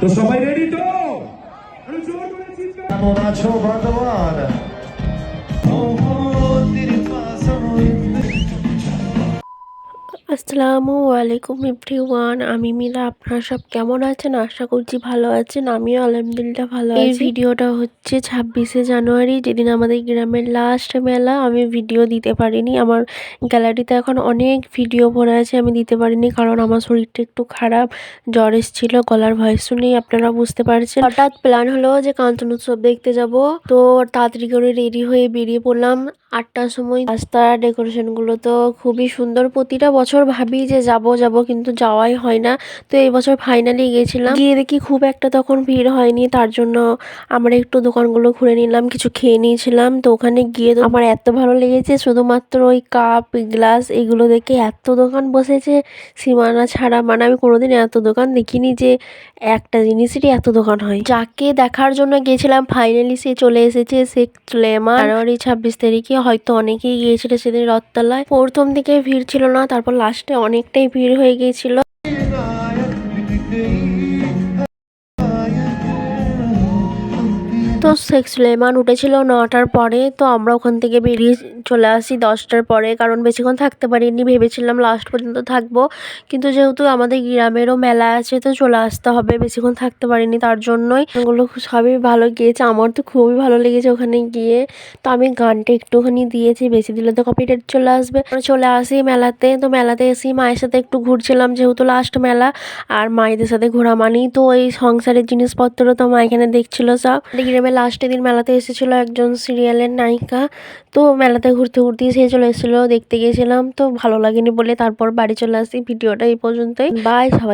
তো সবাই রেডি তো? আরে জোর করে চিৎকার কেমন আছো ভগবান আসসালামু আলাইকুম এভরিওয়ান আমি মিলা। আপনারা সব কেমন আছেন? আশা করছি ভালো আছেন। আমিও আলহামদুলিল্লাহ ভালো আছি। এই ভিডিওটা হচ্ছে ছাব্বিশে জানুয়ারি যেদিন আমাদের গ্রামের লাস্ট মেলা। আমি ভিডিও দিতে পারিনি। আমার গ্যালারিতে এখন অনেক ভিডিও পড়ে আছে আমি দিতে পারিনি কারণ আমার শরীরটা একটু খারাপ। জ্বর এসেছিল গলার ভয়েস শুনেই আপনারা বুঝতে পারছেন। হঠাৎ প্ল্যান হলো যে কাঞ্চন উৎসব দেখতে যাব। তো তাড়াতাড়ি করে রেডি হয়ে বেরিয়ে পড়লাম। আটটার সময় রাস্তার ডেকোরেশনগুলো তো খুবই সুন্দর। প্রতিটা বছর ভাবি যে যাব যাব কিন্তু যাওয়াই হয় না। তো এই বছর ফাইনালি গিয়েছিলাম। গিয়ে দেখি খুব একটা তখন ভিড় হয়নি, তার জন্য আমরা একটু দোকানগুলো ঘুরে নিলাম, কিছু খেয়ে নিয়েছিলাম। তো ওখানে গিয়ে আমার এত ভালো লেগেছে, শুধুমাত্র ওই কাপ গ্লাস এগুলো দেখে এত দোকান বসেছে। সীমানা ছাড়া মানে আমি কোনোদিন এত দোকান দেখিনি যে একটা জিনিসেরই এত দোকান হয়। যাকে দেখার জন্য গিয়েছিলাম ফাইনালি সে চলে এসেছে শেখ সুলেমান জানুয়ারি ছাব্বিশ তারিখে হয়তো অনেকেই গিয়েছিল সেদিন রথতলায়। প্রথম দিকে ভিড় ছিল না, তারপর লাস্টে অনেকটাই ভিড় হয়ে গিয়েছিল। তো শেখ সুলেমান উঠেছিল নটার পরে, তো আমরা ওখান থেকে বেরিয়ে চলে আসি দশটার পরে, কারণ বেশিক্ষণ থাকতে পারিনি, ভেবেছিলাম লাস্ট পর্যন্ত থাকব। কিন্তু যেহেতু আমাদের গ্রামেরও মেলা আছে, তো চলে আসতে হবে, বেশিক্ষণ থাকতে পারিনি তার জন্যই। ওগুলো সবই ভালো গিয়েছে, আমার তো খুবই ভালো লেগেছে ওখানে গিয়ে। তো আমি গানটা একটুখানি দিয়েছি, বেশি দিলে তো কপিরাইট চলে আসবে। চলে আসি মেলাতে, তো মেলাতে এসে মায়ের সাথে একটু ঘুরছিলাম যেহেতু লাস্ট মেলা, আর মায়েদের সাথে ঘোরা মানেই তো এই সংসারের জিনিসপত্র তো মা এখানে দেখছিল সব। গ্রামে লাস্টের দিন মেলাতে এসেছিল একজন সিরিয়ালের নায়িকা। তো মেলাতে ঘুরতে ঘুরতেই সে চলে এসেছিল, দেখতে গেছিলাম তো ভালো লাগেনি বলে তারপর বাড়ি চলে আসি, ভিডিওটা এই পর্যন্তই। বাই সবাই।